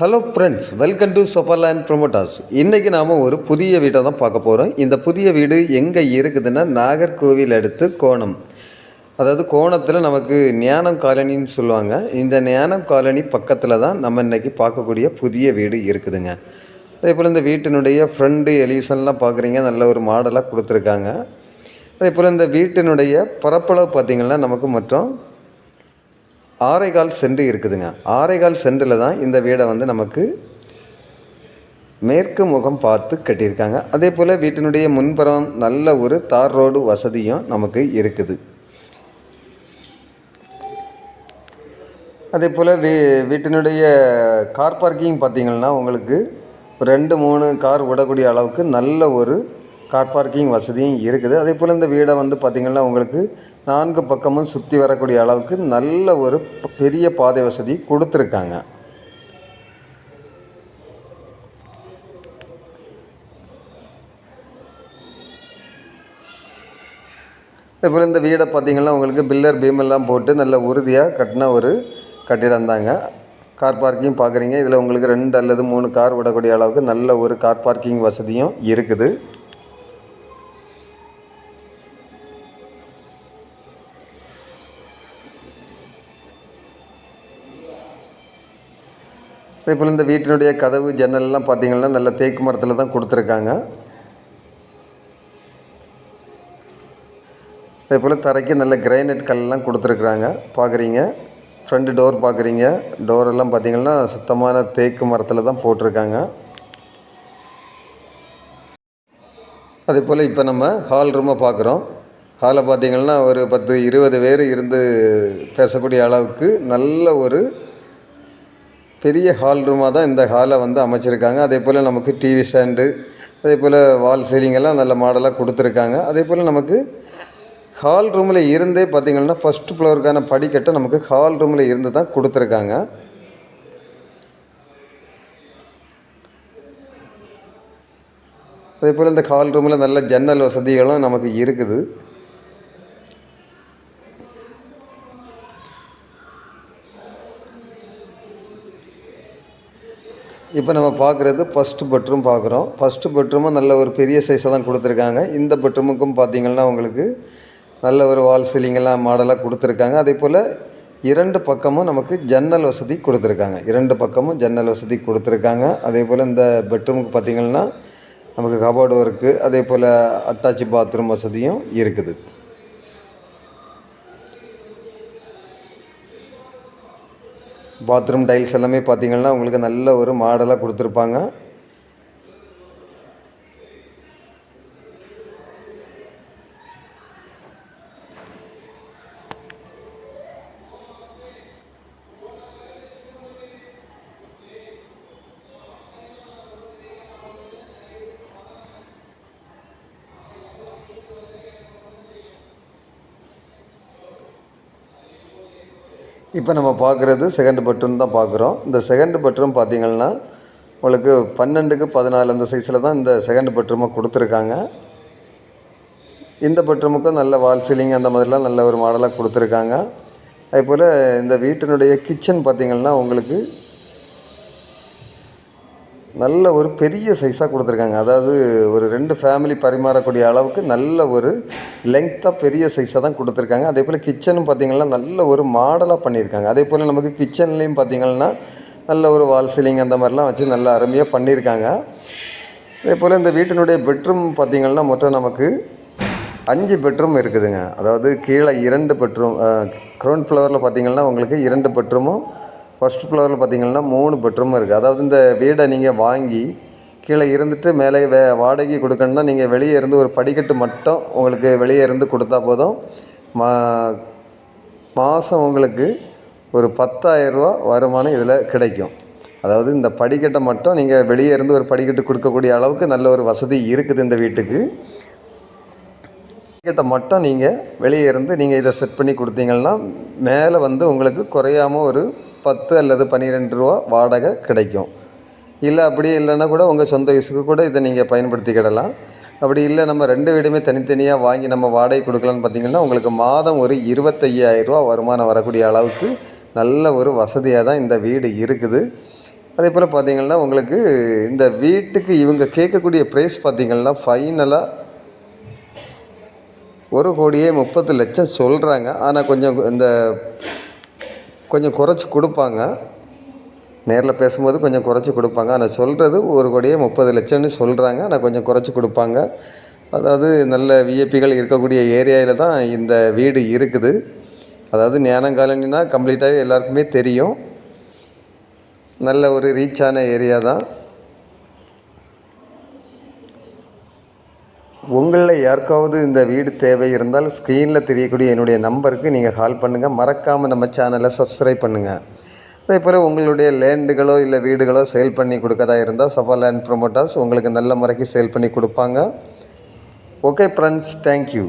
Hello friends welcome to Safarland promoters இன்றைக்கி நாம் ஒரு புதிய வீட்டை தான் பார்க்க போகிறோம் இந்த புதிய வீடு எங்கே இருக்குதுன்னா நாகர்கோவில் அடுத்து கோணம். அதாவது கோணத்தில் நமக்கு ஞானம் காலனின்னு சொல்லுவாங்க. இந்த ஞானம் காலனி பக்கத்தில் தான் நம்ம இன்றைக்கி பார்க்கக்கூடிய புதிய வீடு இருக்குதுங்க. அதே போல் இந்த வீட்டினுடைய ஃப்ரண்ட்டு எலிவேஷன்லாம் பார்க்குறீங்க. நல்ல ஒரு மாடலாக கொடுத்துருக்காங்க. அதே போல் இந்த வீட்டினுடைய பரப்பளவு பார்த்திங்கன்னா நமக்கு மற்றும் ஆரைகால் சென்று இருக்குதுங்க. ஆரைகால் சென்றில் தான் இந்த வீடை வந்து நமக்கு மேற்கு முகம் பார்த்து கட்டியிருக்காங்க. அதே போல் வீட்டினுடைய முன்புறம் நல்ல ஒரு தார் ரோடு வசதியும் நமக்கு இருக்குது. அதே போல் வீ வீட்டினுடைய கார் பார்க்கிங் பார்த்திங்கன்னா உங்களுக்கு ரெண்டு மூணு கார் விடக்கூடிய அளவுக்கு நல்ல ஒரு கார் பார்க்கிங் வசதியும் இருக்குது. அதே போல் இந்த வீடை வந்து பார்த்திங்கன்னா உங்களுக்கு நான்கு பக்கமும் சுற்றி வரக்கூடிய அளவுக்கு நல்ல ஒரு பெரிய பாதை வசதி கொடுத்துருக்காங்க. அதே போல் இந்த வீடை பார்த்திங்கன்னா உங்களுக்கு பில்லர் பீமெல்லாம் போட்டு நல்ல உறுதியாக கட்டின ஒரு கட்டிடம் தாங்க. கார் பார்க்கிங் பார்க்குறீங்க இதில் உங்களுக்கு ரெண்டு அல்லது மூணு கார் விடக்கூடிய அளவுக்கு நல்ல ஒரு கார் பார்க்கிங் வசதியும் இருக்குது. அதே போல் இந்த வீட்டினுடைய கதவு ஜன்னல்லாம் பார்த்தீங்கன்னா நல்ல தேக்கு மரத்தில் தான் கொடுத்துருக்காங்க. அதே போல் தரைக்கு நல்ல கிரைனைட் கல்லாம் கொடுத்துருக்குறாங்க. பார்க்குறீங்க. ஃப்ரண்ட் டோர் பார்க்குறீங்க. டோரெல்லாம் பார்த்தீங்கன்னா சுத்தமான தேக்கு மரத்தில் தான் போட்டிருக்காங்க. அதே போல் இப்போ நம்ம ஹால் ரூமை பார்க்குறோம். ஹாலை பார்த்தீங்கன்னா ஒரு பத்து இருபது பேர் இருந்து பேசக்கூடிய அளவுக்கு நல்ல ஒரு பெரிய ஹால் ரூமாக தான் இந்த ஹாலை வந்து அமைச்சிருக்காங்க. அதே போல் நமக்கு டிவி ஸ்டாண்டு அதே போல் வால் சீலிங் எல்லாம் நல்ல மாடலாக கொடுத்துருக்காங்க. அதே போல் நமக்கு ஹால் ரூமில் இருந்தே பார்த்திங்கன்னா ஃபஸ்ட் ஃப்ளோருக்கான படிக்கட்டை நமக்கு ஹால் ரூமில் இருந்து தான் கொடுத்துருக்காங்க. அதே போல் இந்த ஹால் ரூமில் நல்ல ஜன்னல் வசதிகளும் நமக்கு இருக்குது. இப்போ நம்ம பார்க்குறது ஃபஸ்ட்டு பெட்ரூம் பார்க்குறோம். ஃபஸ்ட்டு பெட்ரூமும் நல்ல ஒரு பெரிய சைஸாக தான் கொடுத்துருக்காங்க. இந்த பெட்ரூமுக்கும் பார்த்தீங்கன்னா உங்களுக்கு நல்ல ஒரு வால் சீலிங்கெல்லாம் மாடலாக கொடுத்துருக்காங்க. அதே போல் இரண்டு பக்கமும் நமக்கு ஜன்னல் வசதி கொடுத்துருக்காங்க. இரண்டு பக்கமும் ஜன்னல் வசதி கொடுத்துருக்காங்க. அதே போல் இந்த பெட்ரூமுக்கு பார்த்தீங்கன்னா நமக்கு கபோர்டு ஒர்க்கு அதே போல் அட்டாச் பாத்ரூம் வசதியும் இருக்குது. பாத்ரூம் டைல்ஸ் எல்லாமே பார்த்தீங்கன்னா உங்களுக்கு நல்ல ஒரு மாடலாக கொடுத்துருப்பாங்க. இப்போ நம்ம பார்க்குறது செகண்ட் பட்டன் தான் பார்க்குறோம். இந்த செகண்ட் பெட்ரூம் பார்த்திங்கன்னா உங்களுக்கு பன்னெண்டுக்கு பதினாலு அந்த சைஸில் தான் இந்த செகண்ட் பெட்ரூமை கொடுத்துருக்காங்க. இந்த பெட்ரூமுக்கும் நல்ல வால் சீலிங் அந்த மாதிரிலாம் நல்ல ஒரு மாடலாக கொடுத்துருக்காங்க. அதே போல் இந்த வீட்டினுடைய கிச்சன் பார்த்திங்கன்னா உங்களுக்கு நல்ல ஒரு பெரிய சைஸாக கொடுத்துருக்காங்க. அதாவது ஒரு ரெண்டு ஃபேமிலி பரிமாறக்கூடிய அளவுக்கு நல்ல ஒரு லெங்க்த்தாக பெரிய சைஸாக தான் கொடுத்துருக்காங்க. அதே போல் கிச்சனும் பார்த்திங்கன்னா நல்ல ஒரு மாடலாக பண்ணியிருக்காங்க. அதே போல் நமக்கு கிச்சன்லேயும் பார்த்திங்கன்னா நல்ல ஒரு வால் சீலிங் அந்த மாதிரிலாம் வச்சு நல்ல அருமையாக பண்ணியிருக்காங்க. அதே போல் இந்த வீட்டினுடைய பெட்ரூம் பார்த்திங்கன்னா மொத்தம் நமக்கு அஞ்சு பெட்ரூம் இருக்குதுங்க. அதாவது கீழே இரண்டு பெட்ரூம் க்ரௌண்ட் ஃப்ளோரில் பார்த்திங்கன்னா உங்களுக்கு இரண்டு பெட்ரூமும் ஃபர்ஸ்ட் ஃப்ளோரில் பார்த்தீங்கன்னா மூணு பெட்ரூம் இருக்குது அதாவது இந்த வீடை நீங்கள் வாங்கி கீழே இருந்துட்டு மேலே வே வாடகை கொடுக்கணுன்னா நீங்கள் வெளியே இருந்து ஒரு படிக்கட்டு மட்டும் உங்களுக்கு வெளியே இருந்து கொடுத்தா போதும். மா மாதம் உங்களுக்கு ஒரு பத்தாயிரரூவா வருமானம் இதில் கிடைக்கும். அதாவது இந்த படிக்கட்டை மட்டும் நீங்கள் வெளியே இருந்து ஒரு படிக்கட்டு கொடுக்கக்கூடிய அளவுக்கு நல்ல ஒரு வசதி இருக்குது இந்த வீட்டுக்கு. படிக்கட்டை மட்டும் நீங்கள் வெளியே இருந்து நீங்கள் இதை செட் பண்ணி கொடுத்தீங்கன்னா மேலே வந்து உங்களுக்கு குறையாம ஒரு பத்து அல்லது பன்னிரெண்டு ரூபா வாடகை கிடைக்கும். இல்லை அப்படியே இல்லைன்னா கூட உங்கள் சொந்த யூஸுக்கு கூட இதை நீங்கள் பயன்படுத்திக்கிடலாம் அப்படி இல்லை நம்ம ரெண்டு வீடுமே தனித்தனியாக வாங்கி நம்ம வாடகை கொடுக்கலான்னு பார்த்தீங்கன்னா உங்களுக்கு மாதம் ஒரு இருபத்தையாயிரரூவா வருமானம் வரக்கூடிய அளவுக்கு நல்ல ஒரு வசதியாக தான் இந்த வீடு இருக்குது. அதே போல் பார்த்தீங்கன்னா உங்களுக்கு இந்த வீட்டுக்கு இவங்க கேட்கக்கூடிய ப்ரைஸ் பார்த்தீங்கன்னா ஃபைனலாக ஒரு கோடியே முப்பது லட்சம் சொல்கிறாங்க ஆனால் கொஞ்சம் இந்த கொஞ்சம் குறைச்சி கொடுப்பாங்க. நேரில் பேசும்போது கொஞ்சம் குறைச்சி கொடுப்பாங்க. ஆனால் சொல்கிறது ஒரு கோடியே முப்பது லட்சம்னு சொல்கிறாங்க ஆனால் கொஞ்சம் குறைச்சி கொடுப்பாங்க. அதாவது நல்ல விஐபிகள் இருக்கக்கூடிய ஏரியாவில் தான் இந்த வீடு இருக்குது. அதாவது ஞானம் காலனினா கம்ப்ளீட்டாகவே எல்லாருக்குமே தெரியும். நல்ல ஒரு ரீச்சான ஏரியா தான். உங்களில் யாருக்காவது இந்த வீடு தேவை இருந்தால் ஸ்க்ரீனில் தெரியக்கூடிய என்னுடைய நம்பருக்கு நீங்கள் கால் பண்ணுங்கள் மறக்காமல் நம்ம சேனலை சப்ஸ்கிரைப் பண்ணுங்கள் அதே போல் உங்களுடைய லேண்டுகளோ இல்லை வீடுகளோ சேல் பண்ணி கொடுக்கதா இருந்தால் சஃபா லேண்ட் ப்ரொமோட்டர்ஸ் உங்களுக்கு நல்ல முறைக்கு சேல் பண்ணி கொடுப்பாங்க. Okay friends thank you